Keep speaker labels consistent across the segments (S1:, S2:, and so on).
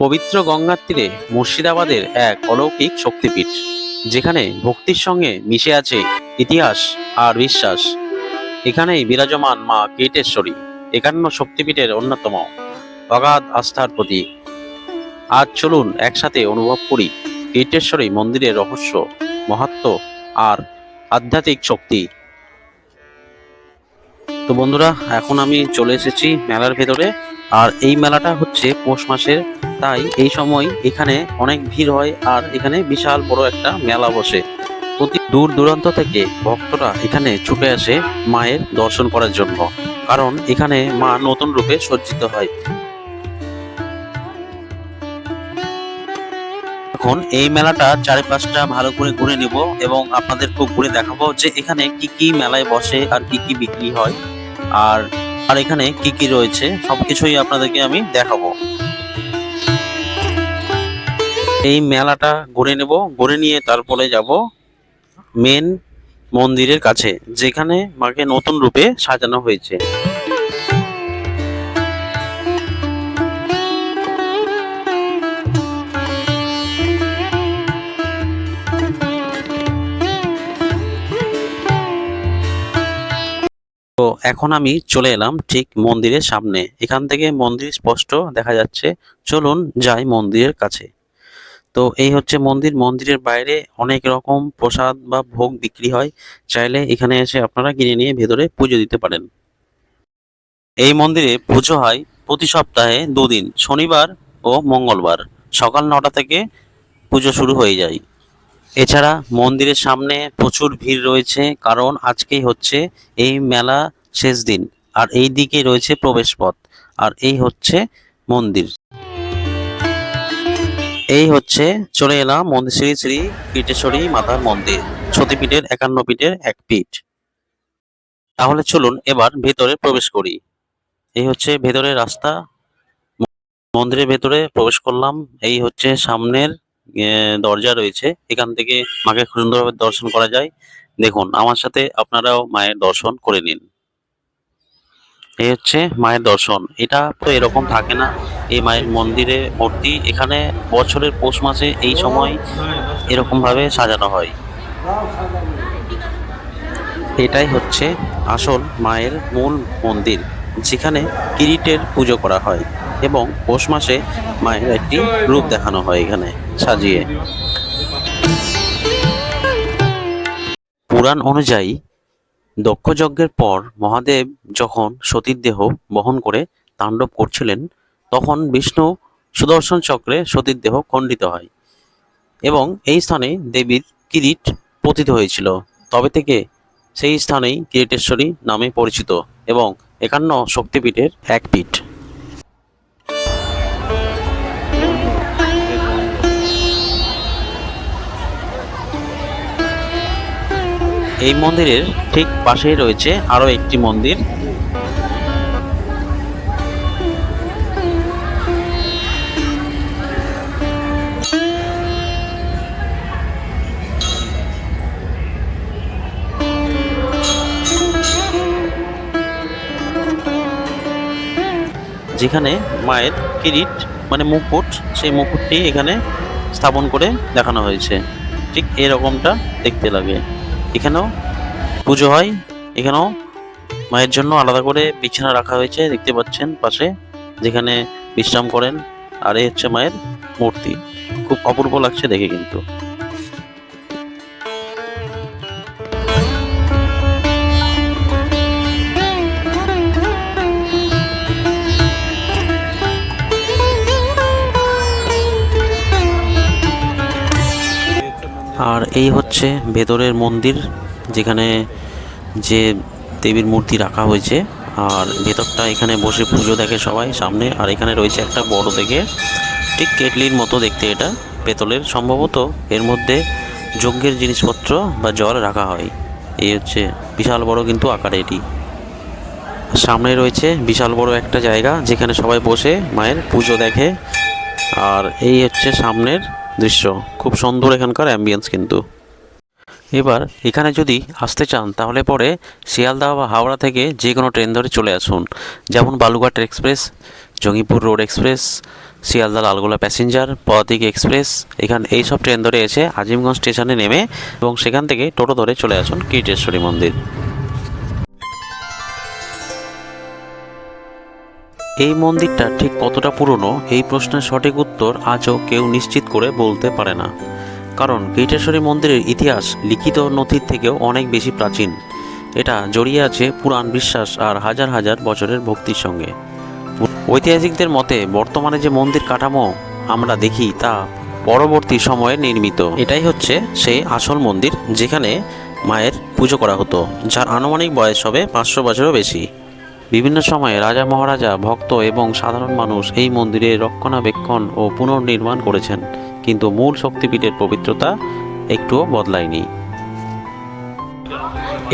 S1: পবিত্র গঙ্গার তীরে মুর্শিদাবাদের এক অলৌকিক শক্তিপীঠ, যেখানে ভক্তির সঙ্গে মিশে আছে ইতিহাস আর বিশ্বাস। এখানেই বিরাজমান মা কীটেশ্বরী, একান্ন শক্তিপীঠের অন্যতম অগাধ আস্থার প্রতীক। আজ চলুন একসাথে অনুভব করি কীটেশ্বরী মন্দিরের রহস্য মহাত্ম আর আধ্যাত্মিক শক্তি। তো বন্ধুরা, এখন আমি চলে এসেছি মেলার ভেতরে, আর এই মেলাটা হচ্ছে পৌষ মাসের তাই এই সময় এখানে অনেক ভিড় হয় আর এখানে বিশাল বড় একটা মেলা বসে। প্রতি দূর দূরান্ত থেকে ভক্তরা এখানে ছুটে আসে মায়ের দর্শন করার জন্য, কারণ এখানে মা নতুন রূপে সজ্জিত হয়। এখন এই মেলাটা চারিপাশটা ভালো করে ঘুরে নেব এবং আপনাদের খুব ঘুরে দেখাবো যে এখানে কি কি মেলায় বসে আর কি কি বিক্রি হয়, আর আর এখানে কি কি রয়েছে, সবকিছুই আপনাদেরকে আমি দেখাবো। এই মেলাটা ঘুরে নেব ঘুরে নিয়ে তারপরে যাব মেন মন্দিরের কাছে, যেখানে মাকে নতুন রূপে সাজানো হয়েছে। তো এখন আমি চলে এলাম ঠিক মন্দিরের সামনে। এখান থেকে মন্দির স্পষ্ট দেখা যাচ্ছে। চলুন যাই মন্দিরের কাছে। তো এই হচ্ছে মন্দির। মন্দিরের বাইরে অনেক রকম প্রসাদ বা ভোগ বিক্রি হয়। চাইলে এখানে এসে আপনারা কিনে নিয়ে ভেতরে পুজো দিতে পারেন। এই মন্দিরে পুজো হয় প্রতি সপ্তাহে দুদিন, শনিবার ও মঙ্গলবার। সকাল নটা থেকে পুজো শুরু হয়ে যায়। এছাড়া মন্দিরের সামনে প্রচুর ভিড় রয়েছে, কারণ আজকেই হচ্ছে এই মেলা শেষ দিন। আর এই দিকে রয়েছে প্রবেশ পথ আর এই হচ্ছে মন্দির। এই হচ্ছে চলে এলাম মন্দির শ্রী শ্রী পীঠেশ্বরী মাতার মন্দির, সতীপীঠের একান্ন পীঠের এক পীঠ। তাহলে চলুন এবার ভেতরে প্রবেশ করি। এই হচ্ছে ভেতরের রাস্তা। মন্দিরের ভেতরে প্রবেশ করলাম। এই হচ্ছে সামনের দরজা রয়েছে। এখান থেকে মাকে সুন্দরভাবে দর্শন করা যায়। দেখুন, আমার সাথে আপনারাও মায়ের দর্শন করে নিন। এই হচ্ছে মায়ের দর্শন। এটা তো এরকম থাকে না। এই মায়ের মন্দিরে মূর্তি এখানে বছরের পৌষ মাসে এই সময় এরকম ভাবে সাজানো হয়। এটাই হচ্ছে আসল মায়ের মূল মন্দির, যেখানে কিরিটের পুজো করা হয় এবং পৌষ মাসে মায়ের একটি রূপ দেখানো হয় এখানে সাজিয়ে। পুরাণ অনুযায়ী দক্ষযজ্ঞের পর মহাদেব যখন সতীর দেহ বহন করে তাণ্ডব করছিলেন, তখন বিষ্ণু সুদর্শন চক্রে সতীর দেহ খণ্ডিত হয় এবং এই স্থানে দেবীর কিরিট পতিত হয়েছিল। তবে থেকে সেই স্থানেই কিরিটেশ্বরী নামে পরিচিত এবং একান্ন শক্তিপীঠের এক পীঠ। এই মন্দিরের ঠিক পাশেই রয়েছে আরও একটি মন্দির। যেখানে মায়ের কিরিট মানে মুকুট, সেই মুকুটটি এখানে স্থাপন করে দেখানো হয়েছে। ঠিক এরকমটা দেখতে লাগে। এখানেও পুজো হয়, এখানেও মায়ের জন্য আলাদা করে বিছানা রাখা হয়েছে, দেখতে পাচ্ছেন পাশে, যেখানে বিশ্রাম করেন। আর এ হচ্ছে মায়ের মূর্তি। খুব অপূর্ব লাগছে দেখে কিন্তু। আর এই হচ্ছে ভেতরের মন্দির, যেখানে যে দেবীর মূর্তি রাখা হয়েছে। আর ভেতরটা এখানে বসে পুজো দেখে সবাই সামনে। আর এখানে রয়েছে একটা বড় দেখে, ঠিক কেটলির মতো দেখতে এটা, পেতলের। সম্ভবত এর মধ্যে যজ্ঞের জিনিসপত্র বা জল রাখা হয়। এই হচ্ছে বিশাল বড় কিন্তু আকারে এটি। সামনে রয়েছে বিশাল বড় একটা জায়গা, যেখানে সবাই বসে মায়ের পুজো দেখে। আর এই হচ্ছে সামনের দৃশ্য। খুব সুন্দর এখানকার অ্যাম্বিয়েন্স কিন্তু। এবার এখানে যদি আসতে চান, তাহলে পরে শিয়ালদা বা হাওড়া থেকে যে কোনো ট্রেন ধরে চলে আসুন। যেমন Balurghat express Jangipur road express Sealdah Lalgola passenger Padatik express এখান এই সব ট্রেন ধরে এসে আজিমগঞ্জ স্টেশনে নেমে এবং সেখান থেকে টোটো ধরে চলে আসুন কীটেশ্বরী মন্দির। এই মন্দিরটা ঠিক কতটা পুরনো, এই প্রশ্নের সঠিক উত্তর আজও কেউ নিশ্চিত করে বলতে পারে না। কারণ কীটেশ্বরী মন্দিরের ইতিহাস লিখিত নথির থেকেও অনেক বেশি প্রাচীন। এটা জড়িয়ে আছে পুরাণ বিশ্বাস আর হাজার হাজার বছরের ভক্তির সঙ্গে। ঐতিহাসিকদের মতে, বর্তমানে যে মন্দির কাঠামো আমরা দেখি তা পরবর্তী সময়ে নির্মিত। এটাই হচ্ছে সেই আসল মন্দির যেখানে মায়ের পুজো করা হতো, যার আনুমানিক বয়স হবে পাঁচশো বছরও বেশি। বিভিন্ন সময়ে রাজা মহারাজা, ভক্ত এবং সাধারণ মানুষ এই মন্দিরের রক্ষণাবেক্ষণ ও পুনর্নির্মাণ করেছেন। কিন্তু মূল শক্তিপীঠের পবিত্রতা একটুও বদলায়নি।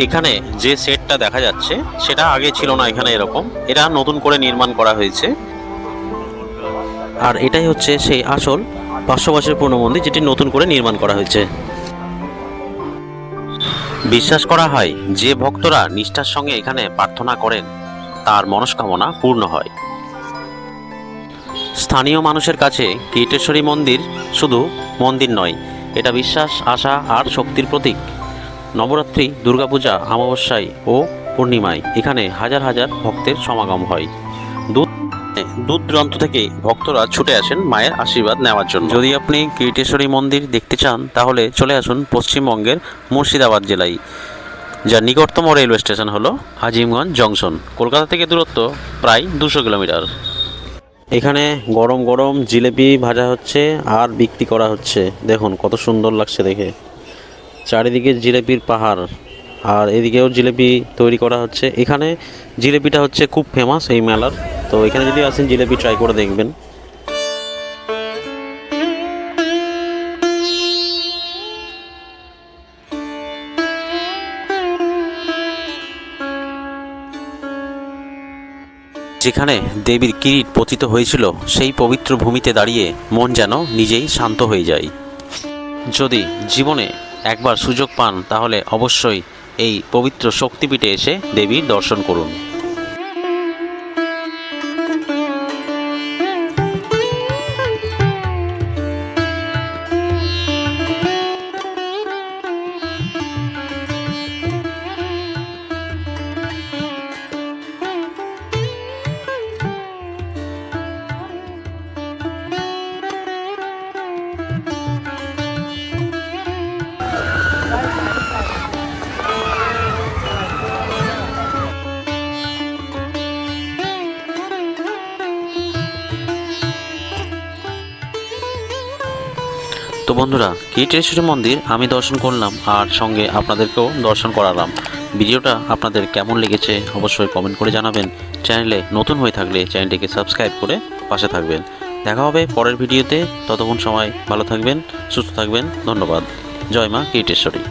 S1: এখানে যে সেটটা দেখা যাচ্ছে, সেটা আগে ছিল না এখানে এরকম। এটা নতুন করে নির্মাণ করা হয়েছে। আর এটাই হচ্ছে সেই আসল পাঁচশো বছরের পুরনো মন্দির যেটি নতুন করে নির্মাণ করা হয়েছে। বিশ্বাস করা হয়, যে ভক্তরা নিষ্ঠার সঙ্গে এখানে প্রার্থনা করেন তার মনস্কামনা পূর্ণ হয়। স্থানীয় মানুষের কাছে কীটেশ্বরী মন্দির শুধু মন্দির নয়, এটা বিশ্বাস, আশা আর শক্তির প্রতীক। নবরাত্রি, দুর্গাপূজা, অমাবস্যায় ও পূর্ণিমায় এখানে হাজার হাজার ভক্তের সমাগম হয়। দূর দূর দূরান্ত থেকে ভক্তরা ছুটে আসেন মায়ের আশীর্বাদ নেওয়ার জন্য। যদি আপনি কীটেশ্বরী মন্দির দেখতে চান, তাহলে চলে আসুন পশ্চিমবঙ্গের মুর্শিদাবাদ জেলায়। যার নিকটতম রেলওয়ে স্টেশন হলো আজিমগঞ্জ জংশন, কলকাতা থেকে দূরত্ব প্রায় দুশো কিলোমিটার। এখানে গরম গরম জিলেপি ভাজা হচ্ছে আর বিক্রি করা হচ্ছে। দেখুন, কত সুন্দর লাগছে দেখে। চারিদিকে জিলেপির পাহাড়, আর এদিকেও জিলেপি তৈরি করা হচ্ছে। এখানে জিলেপিটা হচ্ছে খুব ফেমাস এই মেলার। তো এখানে যদি আসেন, জিলেপি ট্রাই করে দেখবেন। যেখানে দেবীর কিরিট পতিত হয়েছিল, সেই পবিত্র ভূমিতে দাঁড়িয়ে মন যেন নিজেই শান্ত হয়ে যায়। যদি জীবনে একবার সুযোগ পান, তাহলে অবশ্যই এই পবিত্র শক্তিপীঠে এসে দেবীর দর্শন করুন। তো বন্ধুরা, কীটেশ্বরী মন্দির আমি দর্শন করলাম আর সঙ্গে আপনাদেরকেও দর্শন করালাম। ভিডিওটা আপনাদের কেমন লেগেছে অবশ্যই কমেন্ট করে জানাবেন। চ্যানেলে নতুন হয়ে থাকলে চ্যানেলটিকে সাবস্ক্রাইব করে পাশে থাকবেন। দেখা হবে পরের ভিডিওতে। ততক্ষণ সময় ভালো থাকবেন, সুস্থ থাকবেন। ধন্যবাদ। জয় মা কীটেশ্বরী।